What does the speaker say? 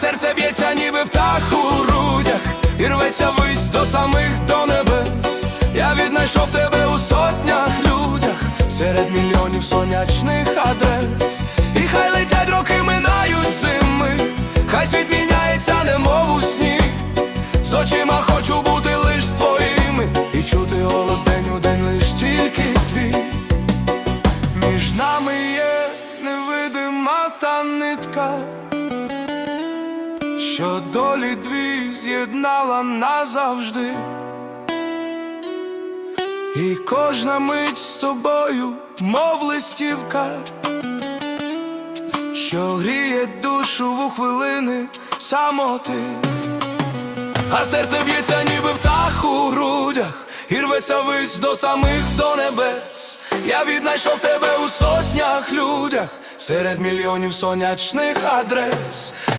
серце б'ється, ніби птах у грудях, і рветься вись до самих до небес. Я віднайшов тебе у сотнях людях, серед мільйонів сонячних адрес. І хай летять роки, минають зими, хай світ міняється, немов у сні. З очима хочу бути лиш з твоїми І чути голос день у день лиш тільки твій Між нами є невидима та нитка, що долі дві з'єднала назавжди, і кожна мить з тобою, мов листівка, що гріє душу у хвилини самоти. А серце б'ється, ніби птах у грудях, і рветься вись до самих до небес. Я віднайшов тебе у сотнях людях, серед мільйонів сонячних адрес.